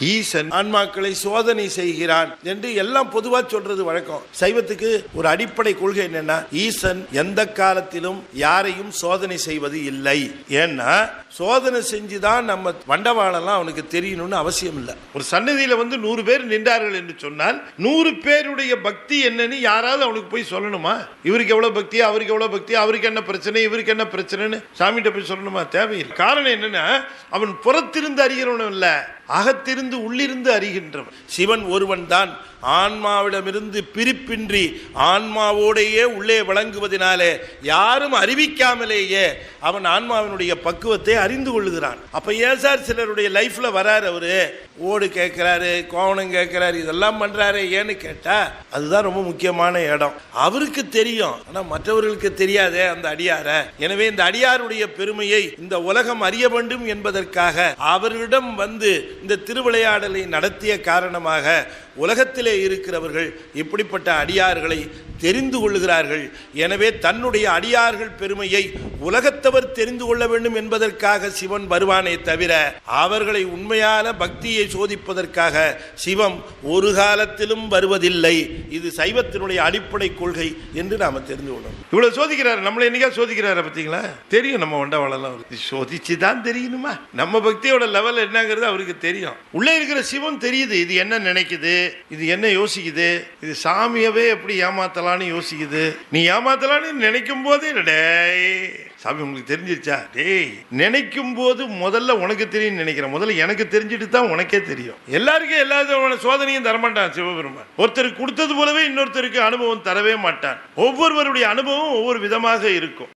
ஈசன் ஆன்மாக்களை சோதனை செய்கிறான் என்று எல்லாம் பொதுவா சொல்றது வழக்கம். சைவத்துக்கு ஒரு அடிப்படை கொள்கை என்னன்னா ஈசன் எந்த காலத்திலும் யாரையும் சோதனை செய்வது இல்லை. ஏன்னா சோதனை செஞ்சுதான் நம்ம வண்டவாளெல்லாம் அவனுக்கு தெரியணும்னு அவசியம் இல்லை. ஒரு சன்னதியில வந்து நூறு பேர் நின்றார்கள் என்று சொன்னால் நூறு பேருடைய பக்தி என்னன்னு யாராவது அவனுக்கு போய் சொல்லணுமா? இவருக்கு எவ்வளவு பக்தி அவருக்கு எவ்வளவு பக்தி அவருக்கு என்ன பிரச்சனை இவருக்கு என்ன பிரச்சனைன்னு சாமிகிட்ட போய் சொல்லணுமா? தேவையில்லை. காரணம் என்னன்னா அவன் புறத்திருந்து அறிகிறவனும் இல்லை. அகத்திருந்து உள்ளிருந்து அறிகின்றவன். சிவன் ஒருவன் தான். ஆன்மாவிடமிருந்து பிரிப்பின்றி ஆன்மாவோடையே உள்ளே வழங்குவதனாலே யாரும் அறிவிக்காமலேயே அவன் ஆன்மாவினுடைய பக்குவத்தை அறிந்து கொள்ளுகிறான். அப்ப ஏன் சார் சிலருடைய லைஃப்ல வராரு அவரு. ஓடு கேட்கிறாரு கோவணம் கேட்கிறாரு இதெல்லாம் பண்றாரு ஏன்னு கேட்டா அதுதான் ரொம்ப முக்கியமான இடம். அவருக்கு தெரியும். ஆனா மற்றவர்களுக்கு தெரியாதே அந்த அடியார. எனவே இந்த அடியாருடைய பெருமையை இந்த உலகம் அறிய வேண்டும் என்பதற்காக அவரிடம் வந்து இந்த திருவிளையாடலை நடத்திய காரணமாக உலகத்திலே இருக்கிறவர்கள் இப்படிப்பட்ட அடியார்களை தெரிந்து கொள்ளுகிறார்கள். எனவே தன்னுடைய அடியார்கள் பெருமையை உலகத்தவர் தெரிந்து கொள்ள வேண்டும் என்பதற்காக சிவன் வருவானே தவிர அவர்களை உண்மையான பக்தியை சோதிப்பதற்காக சிவம் ஒரு காலத்திலும் வருவதில்லை. இது சைவத்தினுடைய அடிப்படை கொள்கை என்று நாம தெரிந்து கொள்ளணும். இவ்வளவு சோதிக்கிறார். நம்மளை என்னைக்கா சோதிக்கிறாரு பார்த்தீங்களா? தெரியும் நம்ம வண்டவாளெல்லாம் அவருக்கு சோதிச்சு தான் தெரியணுமா நம்ம பக்தியோட லெவல் என்னங்கிறது அவருக்கு தெரியும். உள்ளே இருக்கிற சிவம் தெரியுது. இது என்ன நினைக்குது? இது என்ன யோசிக்குது? இது சாமியவே எப்படி ஏமாத்தலான்னு யோசிக்குது. நீ ஏமாத்தலான்னு நினைக்கும் போதே டேய். சாமி உங்களுக்கு தெரிஞ்சிருச்சா? டேய் நினைக்கும் போது முதல்ல உனக்கு தெரியும் நினைக்கிறேன். முதல்ல எனக்கு தெரிஞ்சுட்டு தான் உனக்கே தெரியும். எல்லாருக்கும் எல்லா விதமான சோதனையும் தரமாட்டான் சிவபெருமான். ஒருத்தருக்கு கொடுத்தது போலவே இன்னொருத்தருக்கு அனுபவம் தரவே மாட்டான். ஒவ்வொருவருடைய அனுபவம் ஒவ்வொரு விதமாக இருக்கும்.